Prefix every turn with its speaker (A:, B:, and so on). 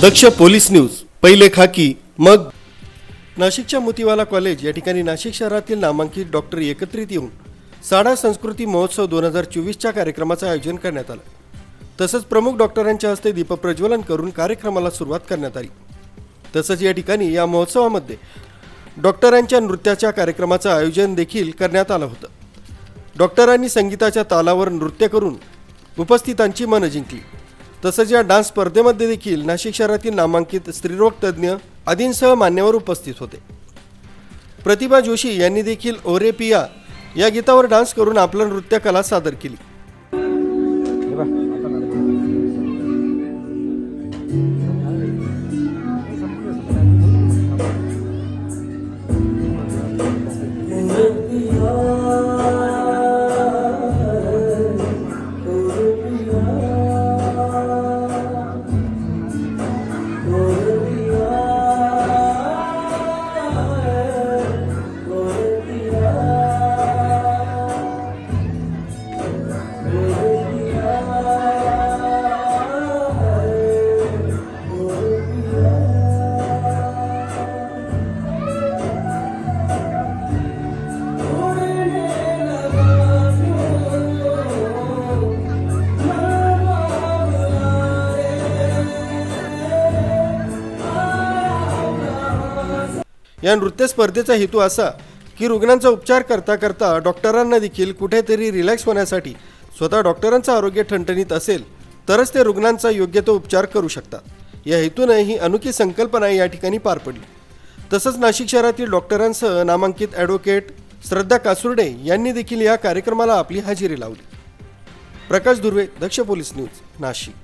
A: दक्ष police news पहिले खाकी मग नाशिकच्या मोतीवाला कॉलेज या ठिकाणी नाशिक शहरातील नामांकित डॉक्टर एकत्रित येऊन साडा संस्कृती महोत्सव दोन हजार चोवीसच्या कार्यक्रमाचं आयोजन करण्यात आलं. तसंच प्रमुख डॉक्टरांच्या हस्ते दीपप्रज्वलन करून कार्यक्रमाला सुरुवात करण्यात आली. तसंच या ठिकाणी या महोत्सवामध्ये डॉक्टरांच्या नृत्याच्या कार्यक्रमाचं आयोजन देखील करण्यात आलं होतं. डॉक्टरांनी संगीताच्या तालावर नृत्य करून उपस्थितांची मनं जिंकली. तसंच या डान्स स्पर्धेमध्ये देखील नाशिक शहरातील नामांकित स्त्रीरोग तज्ज्ञ आदींसह मान्यवर उपस्थित होते. प्रतिभा जोशी यांनी देखील ओरेपिया या गीतावर डान्स करून आपलं नृत्यकला सादर केली. या नृत्य स्पर्धेचा हेतू असा की रुग्णांचा उपचार करता करता डॉक्टरांना देखील कुठेतरी रिलॅक्स होण्यासाठी स्वतः डॉक्टरांचं आरोग्य ठणठणीत असेल तरच ते रुग्णांचा योग्य तो उपचार करू शकतात. या हेतूने ही अनोखी संकल्पना या ठिकाणी पार पडली. तसंच नाशिक शहरातील डॉक्टरांसह नामांकित ॲडव्होकेट श्रद्धा कासुर्डे यांनी देखील या कार्यक्रमाला आपली हजेरी लावली. Prakash Durve Daksh police news Nashik.